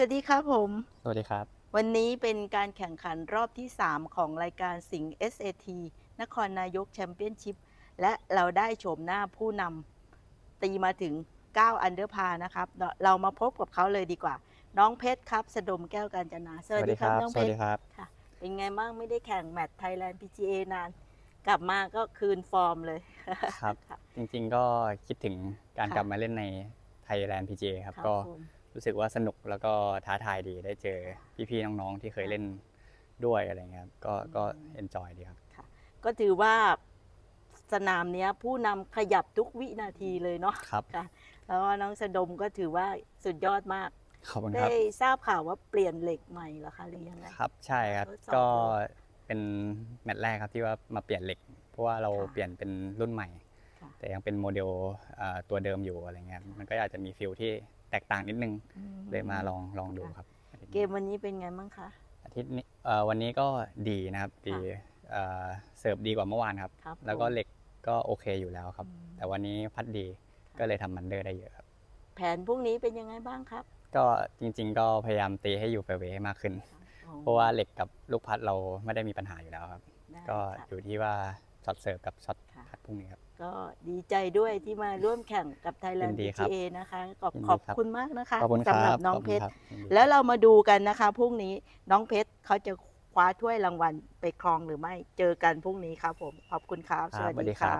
สวัสดีครับผม สวัสดีครับ วันนี้เป็นการแข่งขันรอบที่ 3 ของรายการสิงห์ SAT นครนายกแชมเปี้ยนชิพ และเราได้โฉมหน้าผู้นำตีมาถึง 9 อันเดอร์พานะครับ เราเรามาพบกับเขาเลยดีกว่า น้องเพชรครับสะดมแก้วกาญจนา สวัสดีครับ น้องสเพวัสชดีรครับค่ะ เป็นไงบ้างไม่ได้แข่งแมตช์ไทยแลนด์ PGA นาน กลับมาก็คืนฟอร์มเลยครับครับจริงๆก็คิดถึงการค่ะกลับมาเล่นในไทยแลนด์ PGA ครับครับก็ผม รู้สึกว่าสนุกแล้วก็ท้าทายดีได้เจอพี่ๆน้องๆที่เคยเล่นด้วยอะไรเงี้ยครับก็ก็เอนจอยดีครับ ก็ถือว่าสนามเนี้ยผู้นำขยับทุกวินาทีเลยเนาะครับ ค่ะแล้วก็น้องสะดมก็ถือว่าสุดยอดมาก ขอบคุณคได้รับ ทราบข่าวว่าเปลี่ยนเหล็กใหม่เหรอคะหรือยังไง ครับใช่ครับ ทดสอบก็เลยเป็นแมตช์แรกครับที่ว่ามาเปลี่ยนเหล็ก เพราะว่าเราค่ะเปลี่ยนเป็นรุ่นใหม่ ค่ะ แต่ยังเป็นโมเดลเอ่อตัวเดิมอยู่อะไรเงี้ยมันก็อาจจะมีฟิลที่ แตกต่างนิดนึงอืมเลยมาลองลองดูค่ะครับ เกมวันนี้เป็นไงบ้างคะอาทิตย์นี้เอ่อวันนี้ก็ดีนะครับดีเอ่อเสิร์ฟดีกว่าเมื่อวานครับครับแล้วก็ผมเหล็กก็โอเคอยู่แล้วครับอืมแต่วันนี้พัดดีก็เลยทำมันเดอร์ได้เยอะครับ แผนพรุ่งนี้เป็นยังไงบ้างครับ ก็จริง ๆ ก็พยายามตีให้อยู่แฟร์เวย์ให้มากขึ้น เพราะว่าเหล็กกับลูกพัดเราไม่ได้มีปัญหาอยู่แล้วครับได้ก็ค่ะอยู่ที่ว่าช็อตเสิร์ฟกับช็อตค่ะพัดพรุ่งนี้ครับ ก็ดีใจด้วยที่มาร่วมแข่งกับไทยแลนยิด์นดีครับ PGA นะคะขอบยินดีขอบครับคุณมากนะคะขอบคุณครัสำหรับบน้องขบเพคุณชร ครับยินดี แล้วเรามาดูกันนะคะพรุ่งนี้น้องเพชรเขาจะคว้าถ้วยรางวัลไปครองหรือไม่เจอกันพรุ่งนี้ครับผมขอบคุณครับครับสวัสสวัสดีดีคครับรับ